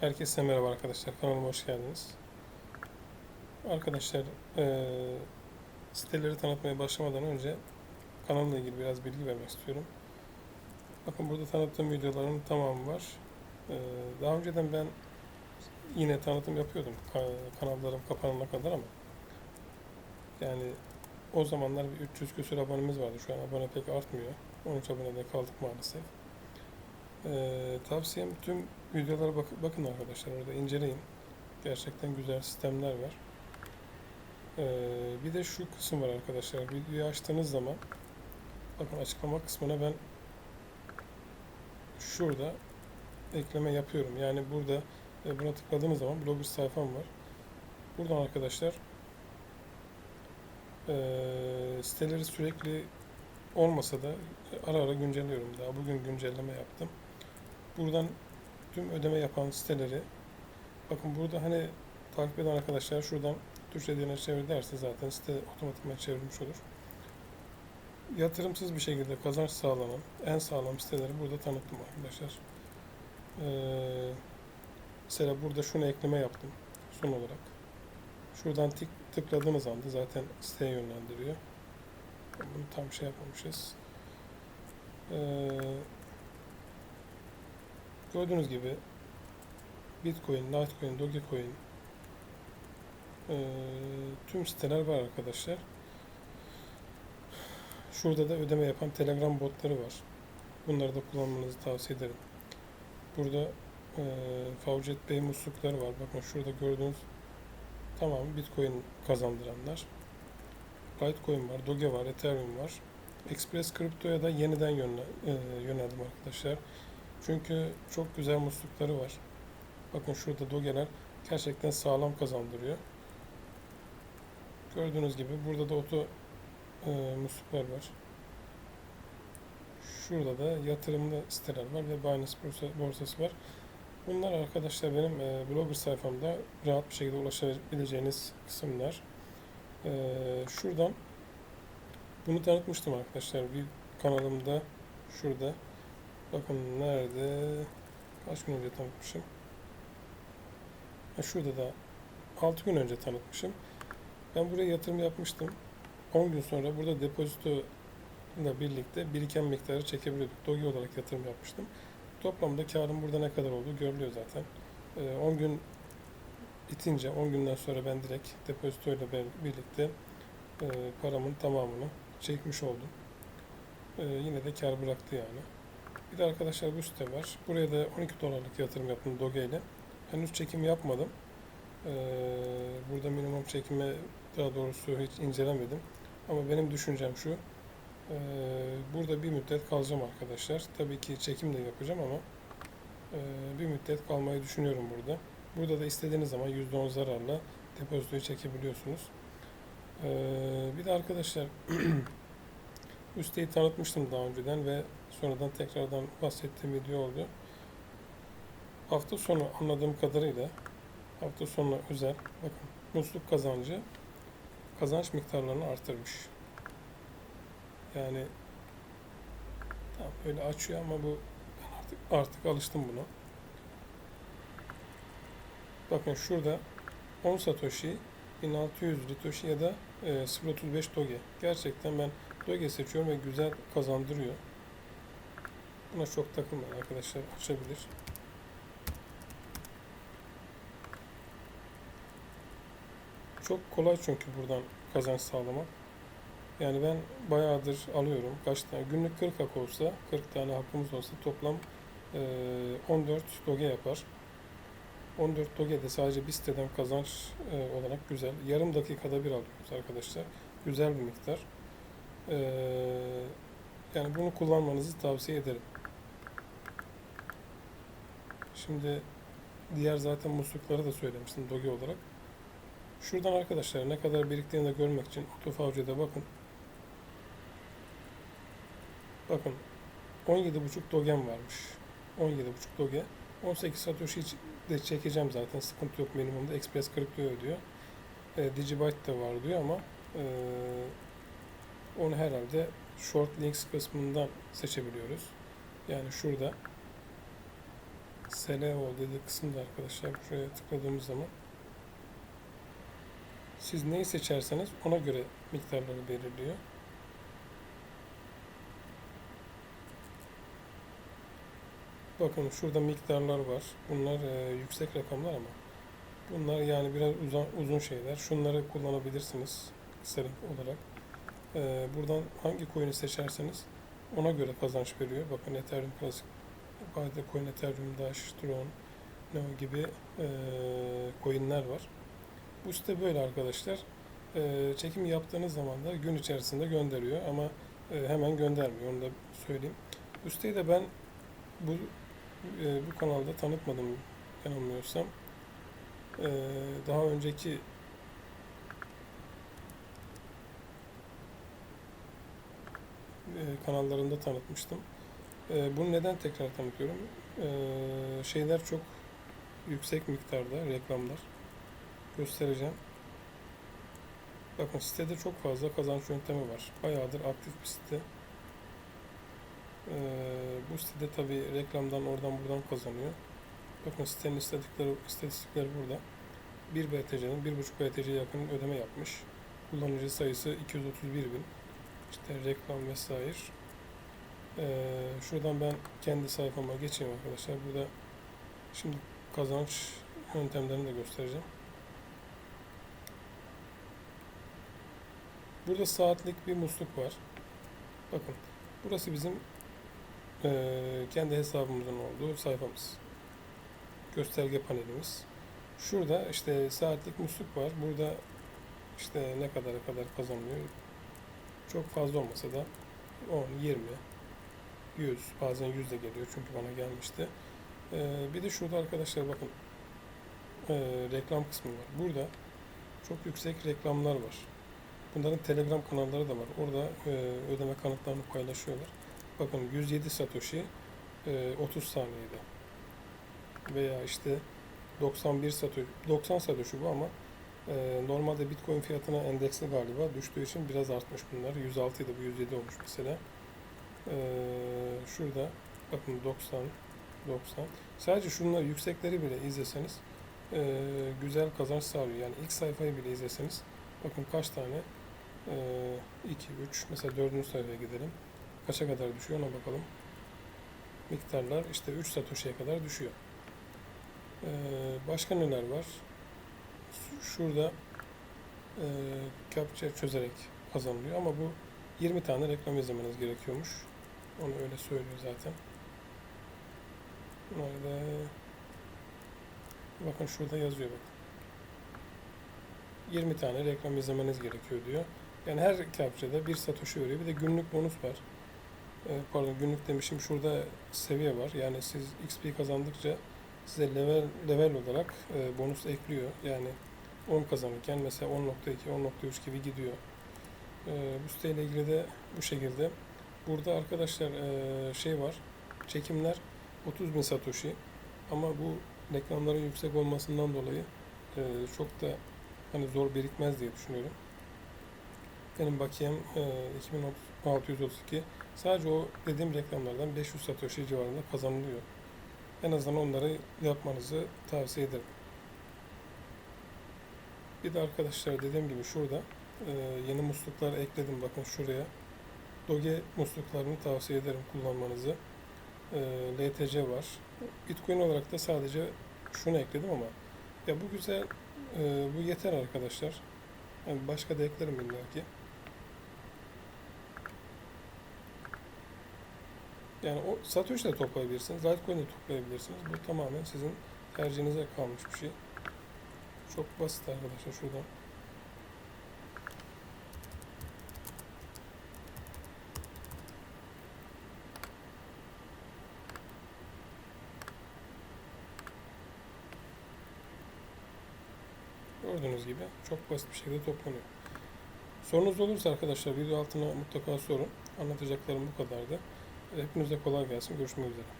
Herkese merhaba arkadaşlar. Kanalıma hoş geldiniz. Arkadaşlar eee siteleri tanıtmaya başlamadan önce kanalımla ilgili biraz bilgi vermek istiyorum. Bakın burada tanıttığım videoların tamamı var. Eee, daha önceden ben yine tanıtım yapıyordum ka- kanallarım kapanana kadar ama yani o zamanlar bir 300 küsur abonemiz vardı. Şu an abone pek artmıyor. 13 abonede kaldık maalesef. Ee, tavsiyem tüm videolara bak- bakın arkadaşlar orada inceleyin. Gerçekten güzel sistemler var. Ee, bir de şu kısım var arkadaşlar. Videoyu açtığınız zaman bakın açıklama kısmına ben şurada ekleme yapıyorum. Yani burada e, buna tıkladığınız zaman blogger sayfam var. Buradan arkadaşlar e, siteleri sürekli olmasa da ara ara güncelliyorum. Daha bugün güncelleme yaptım. Buradan tüm ödeme yapan siteleri bakın burada hani takip eden arkadaşlar şuradan Türkçe diline çevir derse zaten site otomatikman çevrilmiş olur. Yatırımsız bir şekilde kazanç sağlanan en sağlam siteleri burada tanıttım arkadaşlar. Ee, mesela burada şunu ekleme yaptım son olarak. Şuradan tık, tıkladığınız anda zaten siteye yönlendiriyor. Bunu tam şey yapmamışız. Ee, gördüğünüz gibi Bitcoin, Litecoin, Dogecoin ee, tüm siteler var arkadaşlar. Şurada da ödeme yapan Telegram botları var. Bunları da kullanmanızı tavsiye ederim. Burada e, Favjet Bey muslukları var. Bakın şurada gördüğünüz tamam Bitcoin kazandıranlar. Litecoin var, Doge var, Ethereum var. Express Crypto'ya da yeniden yönle, e, yöneldim arkadaşlar. Çünkü çok güzel muslukları var. Bakın şurada Doge'ler gerçekten sağlam kazandırıyor. Gördüğünüz gibi burada da oto e, musluklar var. Şurada da yatırımlı siteler var ve Binance borsa- borsası var. Bunlar arkadaşlar benim e, blogger sayfamda rahat bir şekilde ulaşabileceğiniz kısımlar. E, şuradan bunu tanıtmıştım arkadaşlar bir kanalımda şurada. Bakın nerede? Kaç gün önce tanıtmışım? Ha, şurada da 6 gün önce tanıtmışım. Ben buraya yatırım yapmıştım. 10 gün sonra burada depozito ile birlikte biriken miktarı çekebiliyorduk. Doge olarak yatırım yapmıştım. Toplamda karım burada ne kadar olduğu görülüyor zaten. Ee, 10 gün itince 10 günden sonra ben direkt depozito ile bir- birlikte e, paramın tamamını çekmiş oldum. Ee, yine de kar bıraktı yani. Bir de arkadaşlar bu site var. Buraya da 12 dolarlık yatırım yaptım Doge ile. Henüz çekim yapmadım. Ee, burada minimum çekime daha doğrusu hiç incelemedim. Ama benim düşüncem şu. Ee, burada bir müddet kalacağım arkadaşlar. Tabii ki çekim de yapacağım ama e, bir müddet kalmayı düşünüyorum burada. Burada da istediğiniz zaman %10 zararla depozitoyu çekebiliyorsunuz. Ee, bir de arkadaşlar bu siteyi tanıtmıştım daha önceden ve sonradan tekrardan bahsettiğim video oldu. Hafta sonu anladığım kadarıyla hafta sonu özel bakın musluk kazancı kazanç miktarlarını artırmış. Yani tamam öyle açıyor ama bu artık artık alıştım buna. Bakın şurada 10 Satoshi 1600 Litoshi ya da e, 0.35 Doge. Gerçekten ben Doge seçiyorum ve güzel kazandırıyor. Buna çok takılmayın arkadaşlar açabilir. Çok kolay çünkü buradan kazanç sağlamak. Yani ben bayağıdır alıyorum. Kaç tane? Günlük 40 hak olsa, 40 tane hakkımız olsa toplam eee, 14 doge yapar. 14 doge de sadece bir siteden kazanç olarak güzel. Yarım dakikada bir alıyoruz arkadaşlar. Güzel bir miktar. Eee, yani bunu kullanmanızı tavsiye ederim. Şimdi diğer zaten muslukları da söylemiştim doge olarak. Şuradan arkadaşlar ne kadar biriktiğini de görmek için Otofavcı'da bakın. Bakın 17.5 dogen varmış. 17.5 doge. 18 Satoshi de çekeceğim zaten sıkıntı yok minimumda. Express Crypto ödüyor. E, Digibyte de var diyor ama e, onu herhalde Short Links kısmından seçebiliyoruz. Yani şurada SLO dediği kısımda arkadaşlar buraya tıkladığımız zaman siz neyi seçerseniz ona göre miktarları belirliyor. Bakın şurada miktarlar var. Bunlar e, yüksek rakamlar ama bunlar yani biraz uzun, uzun şeyler. Şunları kullanabilirsiniz kısa olarak. E, buradan hangi coin'i seçerseniz ona göre kazanç veriyor. Bakın Ethereum Classic, Bitcoin, Ethereum Dash, Tron, Neo gibi e, coin'ler var. Bu site böyle arkadaşlar. E, çekim yaptığınız zaman da gün içerisinde gönderiyor ama e, hemen göndermiyor. Onu da söyleyeyim. Bu de ben bu e, bu kanalda tanıtmadım yanılmıyorsam. E, daha önceki kanallarında tanıtmıştım. E, bunu neden tekrar tanıtıyorum? E, şeyler çok yüksek miktarda reklamlar göstereceğim. Bakın sitede çok fazla kazanç yöntemi var. Bayağıdır aktif bir site. Bu sitede tabi reklamdan oradan buradan kazanıyor. Bakın sitenin istatistikleri, istatistikleri burada. 1 BTC'nin 1.5 BTC'ye yakın ödeme yapmış. Kullanıcı sayısı 231 bin. İşte reklam vesaire. Ee, şuradan ben kendi sayfama geçeyim arkadaşlar. Burada şimdi kazanç yöntemlerini de göstereceğim. Burada saatlik bir musluk var. Bakın burası bizim eee, kendi hesabımızın olduğu sayfamız. Gösterge panelimiz. Şurada işte saatlik musluk var. Burada işte ne kadar kadar kazanılıyor. Çok fazla olmasa da 10, 20, 100 bazen 100 de geliyor çünkü bana gelmişti. Eee, bir de şurada arkadaşlar bakın eee, reklam kısmı var. Burada çok yüksek reklamlar var. Bunların Telegram kanalları da var. Orada e, ödeme kanıtlarını paylaşıyorlar. Bakın 107 Satoshi e, 30 saniyede. Veya işte 91 Satoshi, 90 Satoshi bu ama e, normalde Bitcoin fiyatına endeksli galiba düştüğü için biraz artmış bunlar. 106 idi bu 107 olmuş mesela. E, şurada bakın 90 90. Sadece şunlar yüksekleri bile izleseniz e, güzel kazanç sağlıyor. Yani ilk sayfayı bile izleseniz bakın kaç tane 2, 3, mesela dördüncü sayfaya gidelim. Kaça kadar düşüyor ona bakalım. Miktarlar işte 3 satoshi'ye kadar düşüyor. Ee, başka neler var? Şurada e, capture çözerek kazanılıyor ama bu 20 tane reklam izlemeniz gerekiyormuş. Onu öyle söylüyor zaten. Nerede? Bakın şurada yazıyor bak. 20 tane reklam izlemeniz gerekiyor diyor. Yani her captcha'da bir satoshi veriyor. Bir de günlük bonus var. Ee, pardon günlük demişim. Şurada seviye var. Yani siz XP kazandıkça size level level olarak e, bonus ekliyor. Yani 10 kazanırken mesela 10.2, 10.3 gibi gidiyor. E, bu siteyle ilgili de bu şekilde. Burada arkadaşlar e, şey var. Çekimler 30.000 satoshi. Ama bu reklamların yüksek olmasından dolayı e, çok da hani zor birikmez diye düşünüyorum. Benim bakiyem e, 2632. Sadece o dediğim reklamlardan 500 satoshi civarında kazanılıyor. En azından onları yapmanızı tavsiye ederim. Bir de arkadaşlar dediğim gibi şurada e, yeni musluklar ekledim. Bakın şuraya. Doge musluklarını tavsiye ederim kullanmanızı. E, LTC var. Bitcoin olarak da sadece şunu ekledim ama ya bu güzel, e, bu yeter arkadaşlar. Başka da eklerim illa ki. Yani o Satoshi de toplayabilirsiniz, Litecoin de toplayabilirsiniz. Bu tamamen sizin tercihinize kalmış bir şey. Çok basit arkadaşlar şuradan. Gördüğünüz gibi çok basit bir şekilde toplanıyor. Sorunuz olursa arkadaşlar video altına mutlaka sorun. Anlatacaklarım bu kadardı. Hepinize kolay gelsin. Görüşmek üzere.